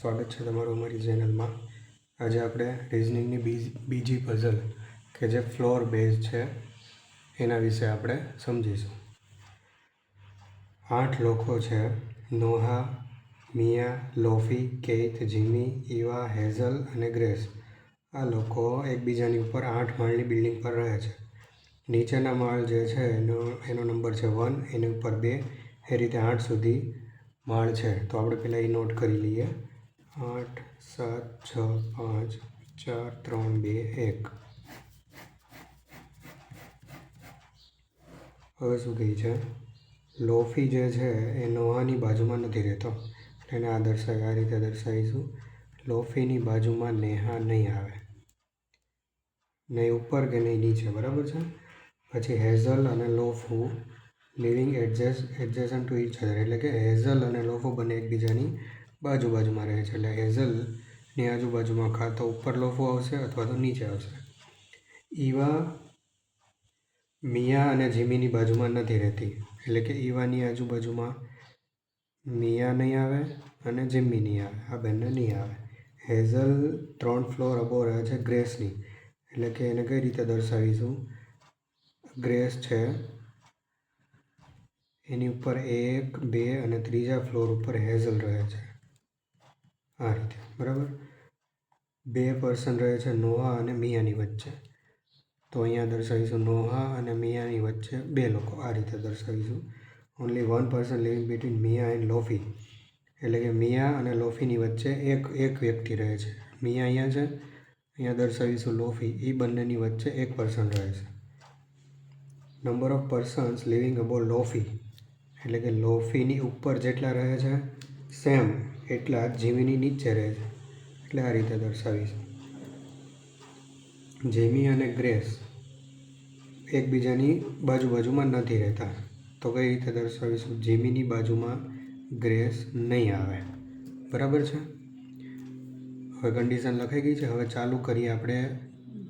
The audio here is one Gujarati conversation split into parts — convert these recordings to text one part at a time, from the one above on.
સ્વાગત છે તમારું અમારી ચેનલમાં. આજે આપણે રિઝનિંગની બીજી પઝલ કે જે ફ્લોર બેઝ છે, એના વિશે આપણે સમજીશું. આઠ લોકો છે, Noah, Mia, Lofi, Keith, Jimmy, Eva, Hazel અને ગ્રેસ. આ લોકો એકબીજાની ઉપર આઠ માળની બિલ્ડિંગ પર રહે છે. નીચેના માળ જે છે, એનો એનો નંબર છે વન, એની ઉપર બે. એ રીતે આઠ સુધી માળ છે. તો આપણે પહેલાં એ નોટ કરી લઈએ. આઠ, સાત, છ, પાંચ, ચાર, ત્રણ, બે, એક. હવે શું કહે છે? લોફી જે છે એ નોહાની બાજુમાં નથી રહેતો. એને આ દર્શાવી આ રીતે દર્શાવીશું. લોફીની બાજુમાં નેહા નહીં આવે. નહીં ઉપર કે નહીં નીચે, બરાબર છે? પછી હેઝલ અને Lofu living adjust adjacent to each other એટલે કે હેઝલ અને લોફો બંને એકબીજાની બાજુ બાજુમાં રહે છે. એટલે હેઝલની આજુબાજુમાં કાં તો ઉપર લોફો આવશે અથવા તો નીચે આવશે. ઈવા, મિયા અને જીમીની બાજુમાં નથી રહેતી. એટલે કે ઈવાની આજુબાજુમાં મિયા નહીં આવે અને જીમ્મી નહીં આવે. આ બંને નહીં આવે. હેઝલ ત્રણ ફ્લોર અબો રહે છે ગ્રેસની એટલે કે એને કઈ રીતે દર્શાવીશું? ગ્રેસ છે એની ઉપર એક, બે અને ત્રીજા ફ્લોર ઉપર હેઝલ રહે છે. આ રીતે, બરાબર? બે પર્સન રહે છે નોહા અને મિયાની વચ્ચે. તો અહીંયા દર્શાવીશું નોહા અને મિયાની વચ્ચે બે લોકો, આ રીતે દર્શાવીશું. Only one person living between Mia and Lofi. એટલે કે મિયા અને લોફીની વચ્ચે એક એક વ્યક્તિ રહે છે. મિયા અહીંયા છે, અહીંયા દર્શાવીશું લોફી. એ બંનેની વચ્ચે એક પર્સન રહે છે. Number of persons living above Lofi. એટલે કે લોફીની ઉપર જેટલા રહે છે, સેમ એટલા જીમીની નીચે રહે છે. એટલે આ રીતે દર્શાવીશું જેમી અને ગ્રેસ એકબીજાની બાજુ બાજુમાં નથી રહેતા. તો કઈ રીતે દર્શાવીશું? જેમીની બાજુમાં ગ્રેસ નહીં આવે. બરાબર છે? હવે કન્ડિશન લખાઈ ગઈ છે. હવે ચાલુ કરીએ આપણે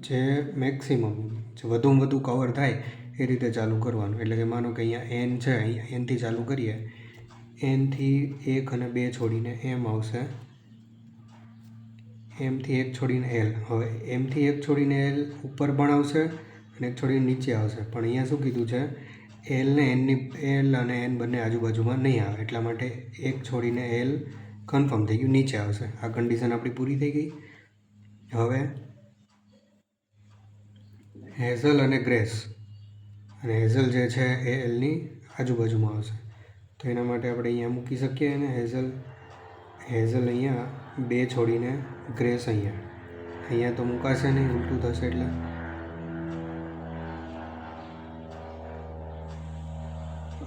જે મેક્સિમમ જે વધુમાં વધુ કવર થાય એ રીતે ચાલુ કરવાનું. એટલે કે માનો કે અહીંયા એન છે, અહીંયા એનથી ચાલુ કરીએ. એનથી એક અને બે છોડીને એમ આવશે. એમથી એક છોડીને એલ હવે એમથી એક છોડીને એલ ઉપર પણ આવશે અને એક છોડીને નીચે આવશે. પણ અહીંયા શું કીધું છે? એલ ને એનની એલ અને એન બંને આજુબાજુમાં નહીં આવે. એટલા માટે એક છોડીને એલ કન્ફર્મ થઈ ગયું, નીચે આવશે. આ કન્ડિશન આપણી પૂરી થઈ ગઈ. હવે હેઝલ અને ગ્રેસ અને હેઝલ જે છે એ એલની આજુબાજુમાં આવશે. તો એના માટે આપણે અહીંયા મૂકી શકીએ અને હેઝલ હેઝલ અહીંયા બે છોડીને ગ્રેસ અહીંયા. અહીંયા તો મુકાશે નહીં, ઉલટું થશે એટલે.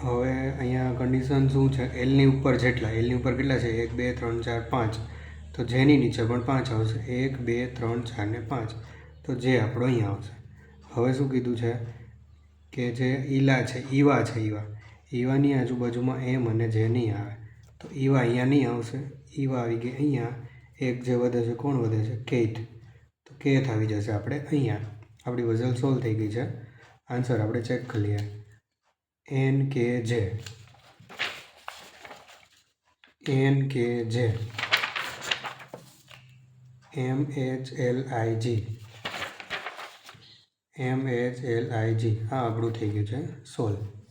હવે અહીંયા કન્ડિશન શું છે? એલની ઉપર જેટલા, એલની ઉપર કેટલા છે? એક, બે, ત્રણ, ચાર, પાંચ. તો જેની નીચે પણ પાંચ આવશે. એક, બે, ત્રણ, ચાર ને પાંચ. તો જે આપણો અહીંયા આવશે. હવે શું કીધું છે? કે જે ઈલા છે, ઈવા છે ઈવા. ઈવાની આજુબાજુમાં એમ અને જે નહીં આવે. તો ઈવા અહીંયા નહીં આવશે. ઈવા આવી ગઈ અહીંયા. એક જે વધે છે, કોણ વધે છે? કેટ. તો કેથ આવી જશે આપણે અહીંયા. આપણી વઝલ સોલ્વ થઈ ગઈ છે. આન્સર આપણે ચેક કરી લઈએ. એન કે J N K J M H L I G M H L I G આ આપણું થઈ ગયું છે. સોલ્વ